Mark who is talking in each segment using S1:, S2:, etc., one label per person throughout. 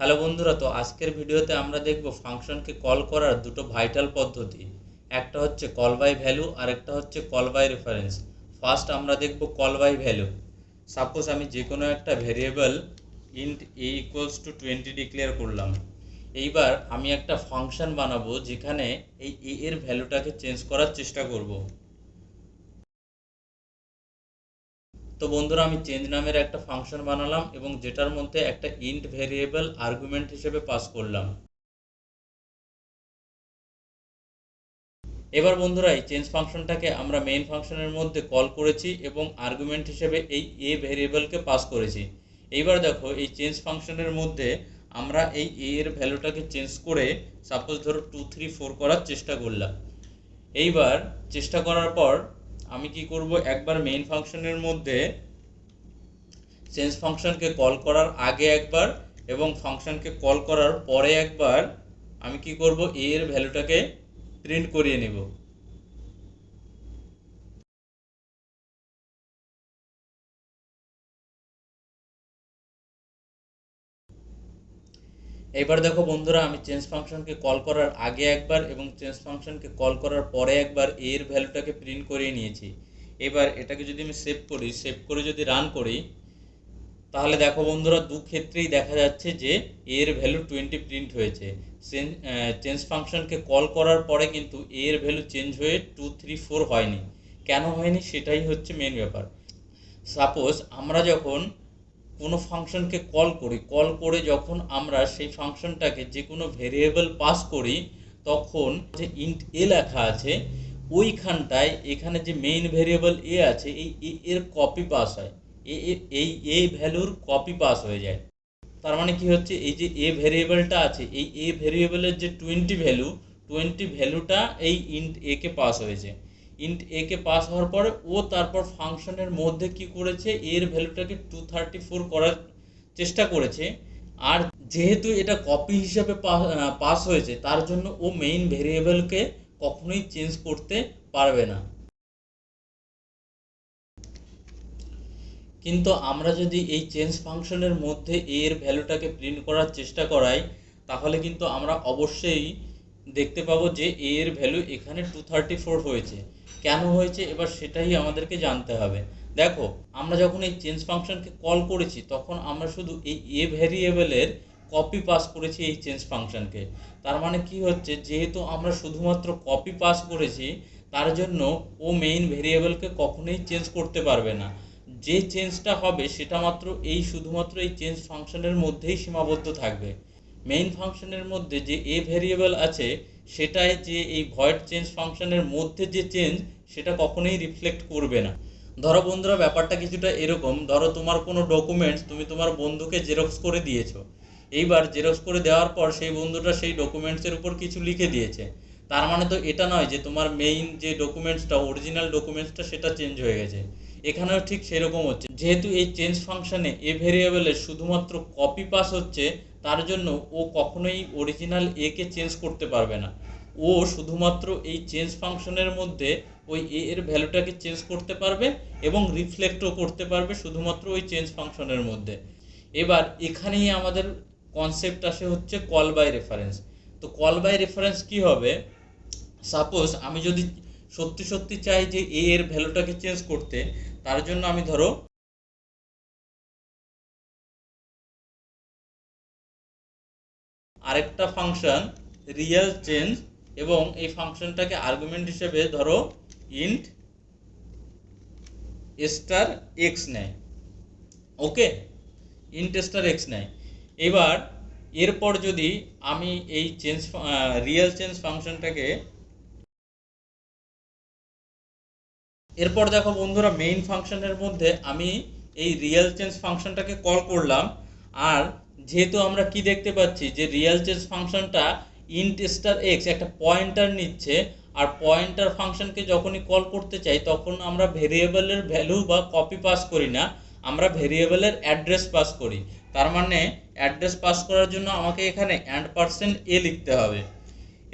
S1: Hello বন্ধুরা, তো আজকের ভিডিওতে আমরা দেখব ফাংশনকে কল করার দুটো ভাইটাল পদ্ধতি। একটা হচ্ছে কল বাই ভ্যালু আর একটা হচ্ছে কল বাই রেফারেন্স। ফার্স্ট আমরা দেখব কল বাই ভ্যালু। সাপোজ আমি যে কোনো একটা variable int a equals to twenty declare করলাম। এইবার আমি একটা ফাংশন বানাবো যেখানে এই এ এর ভ্যালুটাকে চেঞ্জ করার চেষ্টা করব। তো বন্ধুরা, আমি চেঞ্জ নামের একটা ফাংশন বানালাম এবং যেটার মধ্যে একটা ইন্ট ভেরিয়েবল আর্গুমেন্ট হিসেবে পাস করলাম। এবার বন্ধুরা, এই চেঞ্জ ফাংশনটাকে আমরা মেইন ফাংশনের মধ্যে কল করেছি এবং আর্গুমেন্ট হিসেবে এই এ ভেরিয়েবলকে পাস করেছি। এইবার দেখো, এই চেঞ্জ ফাংশনের মধ্যে আমরা এই এ এর ভ্যালুটাকে চেঞ্জ করে সাপোজ ধরো টু থ্রি ফোর করার চেষ্টা করলাম। এইবার চেষ্টা করার পর আমি কি করব? একবার মেইন ফাংশনের মধ্যে চেঞ্জ ফাংশনকে কল করার আগে একবার এবং ফাংশনকে কল করার পরে একবার আমি কি করব? এর ভ্যালুটাকে প্রিন্ট করিয়ে নেব। এবার দেখো বন্ধুরা, আমি চেঞ্জ ফাংশনকে কল করার আগে একবার এবং চেঞ্জ ফাংশনকে কল করার পরে একবার এর ভ্যালুটাকে প্রিন্ট করিয়ে নিয়েছি। এবার এটাকে যদি আমি সেভ করি সেভ করে যদি রান করি, তাহলে দেখো বন্ধুরা, দু ক্ষেত্রেই দেখা যাচ্ছে যে এর ভ্যালু টোয়েন্টি প্রিন্ট হয়েছে। চেঞ্জ ফাংশনকে কল করার পরে কিন্তু এর ভ্যালু চেঞ্জ হয়ে টু থ্রি ফোর হয়নি। কেন হয়নি? সেটাই হচ্ছে মেন ব্যাপার। সাপোজ আমরা যখন কোনো ফাংশনকে কল করি, কল করে যখন আমরা সেই ফাংশনটাকে যে কোনো ভেরিয়েবল পাস করি, তখন যে ইন্ট এ লেখা আছে, ওইখানটায় এখানে যে মেইন ভেরিয়েবল এ আছে, এই এ এর কপি পাস হয়। এ এই এ ভ্যালুর কপি পাস হয়ে যায়। তার মানে কি হচ্ছে? এই যে এ ভেরিয়েবলটা আছে, এই এ ভেরিয়েবলের যে টোয়েন্টি ভ্যালু টোয়েন্টি ভ্যালুটা এই ইন্ট এ কে পাস হয়েছে। ইন্ট এ কে পাস হওয়ার পরে ও তারপর ফাংশনের মধ্যে কি করেছে? এর ভ্যালুটাকে টু থার্টি ফোর করার চেষ্টা করেছে। আর যেহেতু এটা কপি হিসাবে পাস হয়েছে, তার জন্য ও মেইন ভেরিয়েবলকে কখনোই চেঞ্জ করতে পারবে না। কিন্তু আমরা যদি এই চেঞ্জ ফাংশনের মধ্যে এ এর ভ্যালুটাকে প্রিন্ট করার চেষ্টা করাই, তাহলে কিন্তু আমরা অবশ্যই দেখতে পাবো যে এ এর ভ্যালু এখানে টু থার্টি ফোর হয়েছে। কেন হয়েছে, এবার সেটাই আমাদেরকে জানতে হবে। দেখো, আমরা যখন এই চেঞ্জ ফাংশনকে কল করেছি, তখন আমরা শুধু এই এ ভ্যারিয়েবলের কপি পাস করেছি এই চেঞ্জ ফাংশনকে তার মানে কি হচ্ছে, যেহেতু আমরা শুধুমাত্র কপি পাস করেছি, তার জন্য ও মেইন ভেরিয়েবলকে কখনোই চেঞ্জ করতে পারবে না। যে চেঞ্জটা হবে, সেটা মাত্র এই শুধুমাত্র এই চেঞ্জ ফাংশনের মধ্যেই সীমাবদ্ধ থাকবে। মেইন ফাংশনের মধ্যে যে এ ভেরিয়েবল আছে সেটাই যে এই ভয়েড চেঞ্জ ফাংশনের মধ্যে যে চেঞ্জ সেটা কখনোই রিফ্লেক্ট করবে না। ধরো বন্ধুরা, ব্যাপারটা কিছুটা এরকম। ধরো তোমার কোনো ডকুমেন্টস তুমি তোমার বন্ধুকে জেরক্স করে দিয়েছ। এইবার জেরক্স করে দেওয়ার পর সেই বন্ধুটা সেই ডকুমেন্টসের উপর কিছু লিখে দিয়েছে। তার মানে তো এটা নয় যে তোমার মেইন যে ডকুমেন্টসটা অরিজিনাল ডকুমেন্টসটা সেটা চেঞ্জ হয়ে গেছে। এখানেও ঠিক সেরকম হচ্ছে। যেহেতু এই চেঞ্জ ফাংশনে এ ভেরিয়েবলের শুধুমাত্র কপি পাস হচ্ছে, তার জন্য ও কখনোই অরিজিনাল এ কে চেঞ্জ করতে পারবে না। ও শুধুমাত্র এই চেঞ্জ ফাংশনের মধ্যে ওই এ এর ভ্যালুটাকে চেঞ্জ করতে পারবে এবং রিফ্লেক্টও করতে পারবে শুধুমাত্র ওই চেঞ্জ ফাংশনের মধ্যে। এবার এখানেই আমাদের কনসেপ্ট আসে হচ্ছে কল বাই রেফারেন্স তো কল বাই রেফারেন্স কি হবে? সাপোজ আমি যদি সত্যি সত্যি চাই যে এ এর ভ্যালুটাকে চেঞ্জ করতে। তার জন্য আমি ধরো আরেকটা ফাংশন রিয়েল চেঞ্জ এবং এই ফাংশনটাকে আর্গুমেন্ট হিসেবে ধরো ইন্ট স্টার এক্স নেয়। ওকে ইন্ট স্টার এক্স নেয়। এবার, এরপর যদি আমি এই চেঞ্জ রিয়েল চেঞ্জ ফাংশনটাকে এরপর দেখো বন্ধুরা মেইন ফাংশনের মধ্যে আমি এই রিয়েল চেঞ্জ ফাংশনটাকে কল করলাম। আর যেহেতু আমরা কি দেখতে পাচ্ছি যে রিয়েল চেঞ্জ ফাংশনটা ইন্ট স্টার এক্স একটা পয়েন্টার নিচ্ছে, আর পয়েন্টার ফাংশনকে যখনই কল করতে চাই, তখন আমরা ভেরিয়েবলের ভ্যালু বা কপি পাস করি না, আমরা ভেরিয়েবলের অ্যাড্রেস পাস করি। তার মানে অ্যাড্রেস পাস করার জন্য আমাকে এখানে অ্যান্ড পার্সেন্ট এ লিখতে হবে।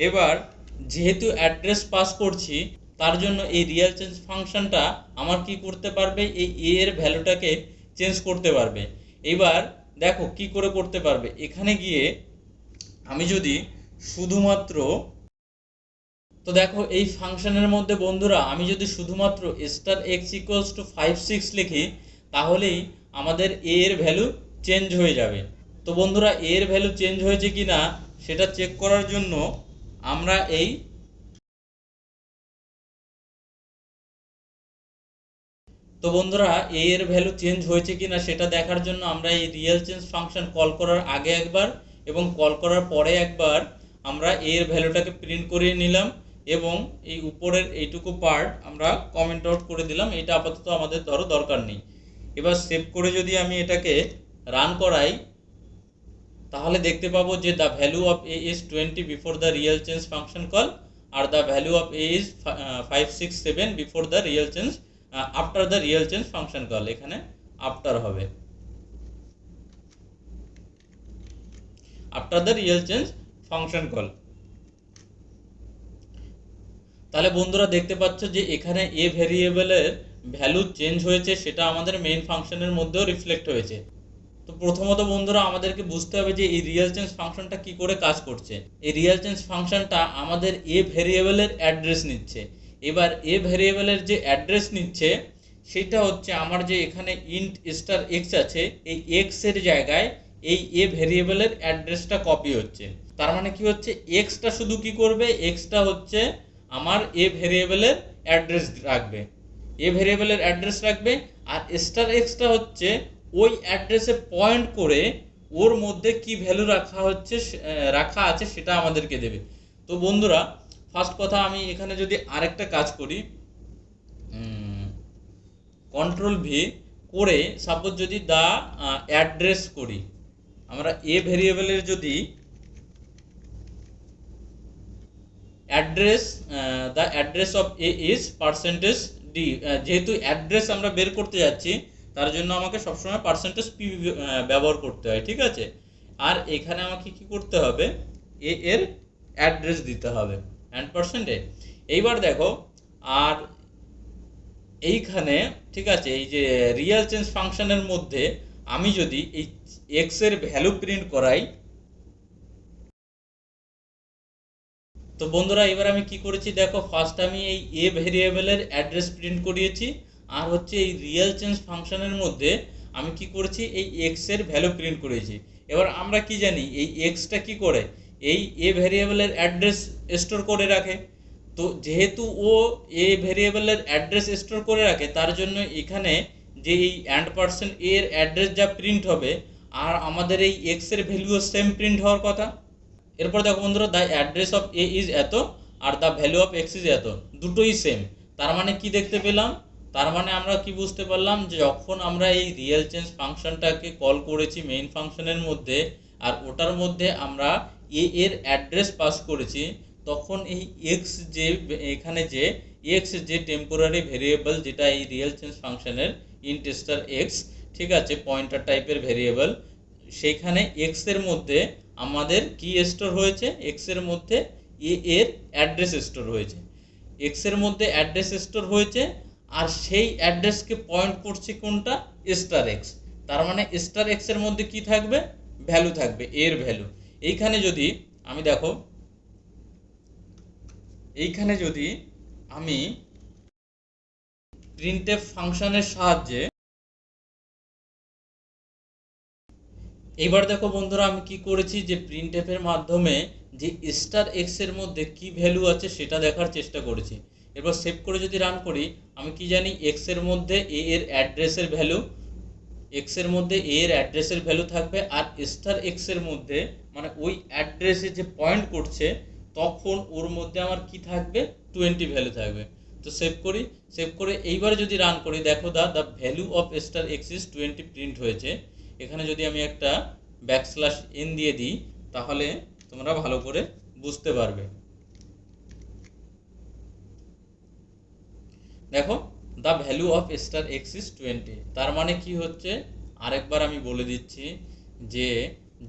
S1: এবার যেহেতু অ্যাড্রেস পাস করছি তার জন্য এই রিয়েল চেঞ্জ ফাংশনটা আমার কি করতে পারবে? এই এ এর ভ্যালুটাকে চেঞ্জ করতে পারবে। এবার দেখো কি করে করতে পারবে। এখানে গিয়ে আমি যদি শুধুমাত্র তো দেখো এই ফাংশনের মধ্যে বন্ধুরা, আমি যদি শুধুমাত্র star x equals to five six লিখি, তাহলেই আমাদের এ এর ভ্যালু চেঞ্জ হয়ে যাবে। তো বন্ধুরা এর ভ্যালু চেঞ্জ হয়েছে কি না সেটা চেক করার জন্য আমরা এই তো বন্ধুরা এ এর ভ্যালু চেঞ্জ হয়েছে কিনা সেটা দেখার জন্য আমরা এই রিয়েল চেঞ্জ ফাংশন কল করার আগে একবার এবং কল করার পরে একবার আমরা এ এর ভ্যালুটাকে প্রিন্ট করিয়ে নিলাম এবং এই উপরের এইটুকু পার্ট আমরা কমেন্ট আউট করে দিলাম। এটা আপাতত আমাদের ধরো দরকার নেই। এবার সেভ করে যদি আমি এটাকে রান করাই, তাহলে দেখতে পাবো যে the value of a is twenty before the real change function call R the value of a is five six seven before the real change after the real change function call এখানে after হবে। After the real change function call তাহলে বন্ধুরা দেখতে পাচ্ছ যে এখানে এ ভেরিয়েবলের value change হয়েছে, সেটা আমাদের মেইন ফাংশনের মধ্যেও রিফ্লেক্ট হয়েছে। তো প্রথমত বন্ধুরা আমাদেরকে বুঝতে হবে যে এই রিয়েল চেঞ্জ ফাংশনটা কি করে কাজ করছে। এই রিয়েল চেঞ্জ ফাংশনটা আমাদের এ ভেরিয়েবলের অ্যাড্রেস নিচ্ছে। এবার এ ভেরিয়েবলের যে অ্যাড্রেস নিচ্ছে, সেটা হচ্ছে আমার যে এখানে ইন্ট স্টার এক্স আছে, এই এক্সের জায়গায় এই এ ভেরিয়েবলের অ্যাড্রেসটা কপি হচ্ছে। তার মানে কি হচ্ছে? এক্সটা শুধু কি করবে? এক্সটা হচ্ছে আমার এ ভেরিয়েবলের অ্যাড্রেস রাখবে। এ ভেরিয়েবলের অ্যাড্রেস রাখবে আর স্টার এক্সটা হচ্ছে ওই অ্যাড্রেসে পয়েন্ট করে ওর মধ্যে কি ভ্যালু রাখা হচ্ছে রাখা আছে সেটা আমাদেরকে দেবে। তো বন্ধুরা ফার্স্ট কথা আমি এখানে যদি আরেকটা কাজ করি কন্ট্রোল ভি করে সাপোজ যদি দা অ্যাড্রেস করি, আমরা এ ভেরিয়েবলের যদি address the address of a is percentage D যেহেতু অ্যাড্রেস আমরা বের করতে যাচ্ছি, তার জন্য আমাকে সবসময় পার্সেন্টেজ পি ব্যবহার করতে হয়, ঠিক আছে? আর এখানে আমাকে কি করতে হবে? এ এর অ্যাড্রেস দিতে হবে। অ্যান্ড পার্সেন্টে এইবার দেখো, আর এইখানে, ঠিক আছে, এই যে রিয়েল চেঞ্জ ফাংশনের মধ্যে আমি যদি এই এক্সের ভ্যালু প্রিন্ট করাই, তো বন্ধুরা, এবার আমি কি করেছি? দেখো ফার্স্ট আমি এই এ ভেরিয়েবলের অ্যাড্রেস প্রিন্ট করিয়েছি, আর হচ্ছে এই রিয়েল চেঞ্জ ফাংশনের মধ্যে আমি কি করেছি? এই এক্সের ভ্যালু প্রিন্ট করেছি এবার আমরা কি জানি? এই এক্সটা কি করে? এই এ ভেরিয়েবলের অ্যাড্রেস স্টোর করে রাখে। তো যেহেতু ও এ ভেরিয়েবলের অ্যাড্রেস স্টোর করে রাখে, তার জন্য এখানে যে এই অ্যান্ড পার্সেন্ট এর অ্যাড্রেস যা প্রিন্ট হবে, আর আমাদের এই এক্সের ভ্যালুও সেম প্রিন্ট হওয়ার কথা। এরপর দেখো বন্ধুরা the address of a is এত, আর the value of x is এত, দুটোই সেম তার মানে কি দেখতে পেলাম? তার মানে আমরা কি বুঝতে পারলাম? যে যখন আমরা এই রিয়েল চেঞ্জ ফাংশনটাকে কল করেছি মেইন ফাংশনের মধ্যে, আর ওটার মধ্যে আমরা এ এর অ্যাড্রেস পাস করেছি, তখন এই এক্স যে, এখানে যে এক্স যে টেম্পোরারি ভেরিয়েবল যেটা এই রিয়েল চেঞ্জ ফাংশনের ইন্টেস্টার এক্স ঠিক আছে পয়েন্টার টাইপের ভেরিয়েবল সেইখানে এক্সের মধ্যে আমাদের কি স্টোর হয়েছে? এক্সের মধ্যে এ এর অ্যাড্রেস স্টোর হয়েছে। এক্সের মধ্যে অ্যাড্রেস স্টোর হয়েছে, আর সেই অ্যাড্রেসকে পয়েন্ট করছে কোনটা? স্টার এক্স তার মানে স্টার এক্সের মধ্যে কি থাকবে? ভ্যালু থাকবে এর ভ্যালু এইখানে যদি আমি দেখো, এইখানে যদি আমি প্রিন্টএফ ফাংশনের সাহায্যে এবার দেখো বন্ধুরা আমি কি করেছি যে প্রিন্টএফ এর মাধ্যমে যে স্টার এক্সের মধ্যে কি ভ্যালু আছে সেটা দেখার চেষ্টা করেছি। এবার সেভ করে যদি রান করি, আমি কি জানি এক্সের মধ্যে এ এর অ্যাড্রেসের ভ্যালু এক্সের মধ্যে এ এর অ্যাড্রেসের ভ্যালু থাকবে আর স্টার এক্সের মধ্যে মানে ওই অ্যাড্রেসে যে পয়েন্ট করছে, তখন ওর মধ্যে আমার কি থাকবে? টোয়েন্টি ভ্যালু থাকবে। তো সেভ করি সেভ করে এইবার যদি রান করি, দেখো the the value of star x is twenty print হয়েছে। এখানে যদি আমি একটা ব্যাকস্ল্যাশ এন দিয়ে দিই, তাহলে তোমরা ভালো করে বুঝতে পারবে। দেখো the value of star x is twenty তার মানে কি হচ্ছে? আরেকবার আমি বলে দিচ্ছি যে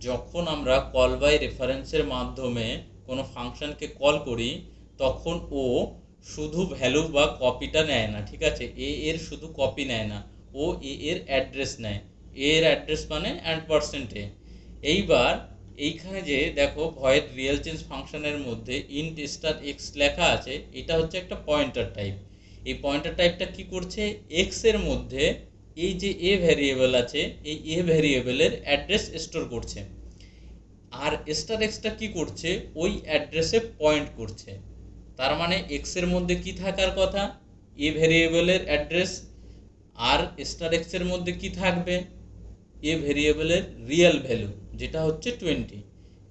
S1: যখন আমরা কল বাই রেফারেন্সের মাধ্যমে কোনো ফাংশনকে কল করি, তখন ও শুধু ভ্যালু বা কপিটা নেয় না, ঠিক আছে? এ এর শুধু কপি নেয় না, ও এ এর অ্যাড্রেস নেয়। এ এর অ্যাড্রেস মানে অ্যান্ড পার্সেন্ট এইবার এইখানে যে দেখো ভয়েড রিয়েল চেঞ্জ ফাংশনের মধ্যে ইন্ট স্টার এক্স লেখা আছে, এটা হচ্ছে একটা পয়েন্টার টাইপ এই পয়েন্টার টাইপটা কি করছে? এক্সের মধ্যে এই যে এ ভ্যারিয়েবল আছে, এই এ ভ্যারিয়েবলের অ্যাড্রেস স্টোর করছে। আর স্টার এক্সটা কি করছে? ওই অ্যাড্রেসে পয়েন্ট করছে। তার মানে এক্সের মধ্যে কি থাকার কথা? এ ভ্যারিয়েবলের অ্যাড্রেস। আর স্টার এক্সের মধ্যে কি থাকবে? এ ভেরিয়েবলের রিয়েল ভ্যালু, যেটা হচ্ছে টোয়েন্টি।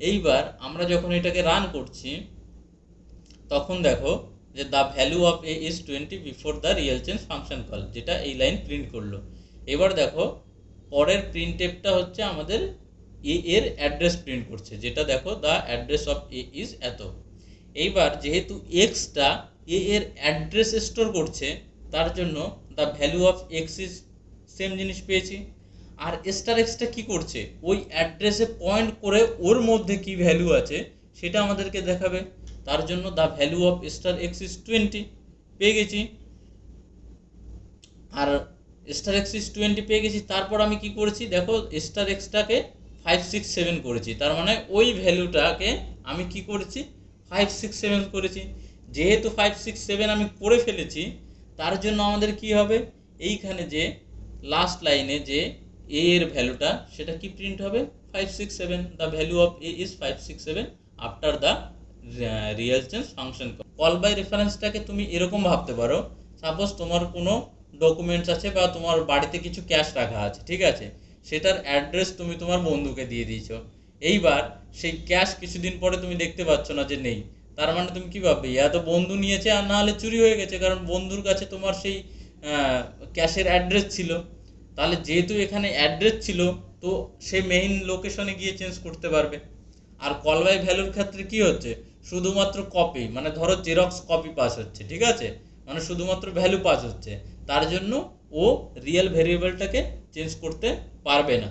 S1: এইবার আমরা যখন এটাকে রান করছি, তখন দেখো যে the value of a is twenty before the real change function call যেটা এই লাইন প্রিন্ট করল। এবার দেখো, পরের প্রিন্ট টেপটা হচ্ছে আমাদের এ এর অ্যাড্রেস প্রিন্ট করছে, যেটা দেখো the address of a is এত। এইবার যেহেতু এক্সটা এ এর অ্যাড্রেস স্টোর করছে, তার জন্য the value of x is same জিনিস পেয়েছি। আর স্টার এক্সটা কি করছে? ওই অ্যাড্রেসে পয়েন্ট করে ওর মধ্যে কি ভ্যালু আছে, সেটা আমাদেরকে দেখাবে। তার জন্য the value of star X is twenty পেয়ে গেছি। আর স্টার এক্স ইজ টোয়েন্টি পেয়ে গেছি, তারপর আমি কি করেছি? দেখো স্টার এক্সটাকে ফাইভ সিক্স সেভেন করেছি। তার মানে ওই ভ্যালুটাকে আমি কি করেছি? ফাইভ সিক্স সেভেন করেছি। যেহেতু ফাইভ সিক্স সেভেন আমি করে ফেলেছি, তার জন্য আমাদের কি হবে? এইখানে যে লাস্ট লাইনে যে এ এর ভ্যালুটা, সেটা কি প্রিন্ট হবে? Five six seven the value of A is five six seven after the real change function call by রেফারেন্সটাকে তুমি এরকম ভাবতে পারো। সাপোজ তোমার কোনো ডকুমেন্টস আছে বা তোমার বাড়িতে কিছু ক্যাশ রাখা আছে, ঠিক আছে? সেটার অ্যাড্রেস তুমি তোমার বন্ধুকে দিয়ে দিয়েছ। এইবার সেই ক্যাশ কিছুদিন পরে তুমি দেখতে পাচ্ছ না যে নেই। তার মানে তুমি কি ভাববে? ইয়া তো বন্ধু নিয়েছে আর না হলে চুরি হয়ে গেছে, কারণ বন্ধুর কাছে তোমার সেই ক্যাশের অ্যাড্রেস ছিল। তাহলে যেহেতু এখানে অ্যাড্রেস ছিল, তো সে মেইন লোকেশনে গিয়ে চেঞ্জ করতে পারবে। আর কল বাই ভ্যালুর ক্ষেত্রে কি হচ্ছে? শুধুমাত্র কপি মানে ধরো জেরক্স কপি পাস হচ্ছে, ঠিক আছে? মানে শুধুমাত্র ভ্যালু পাস হচ্ছে। তার জন্য ও রিয়েল ভেরিয়েবলটাকে চেঞ্জ করতে পারবে না।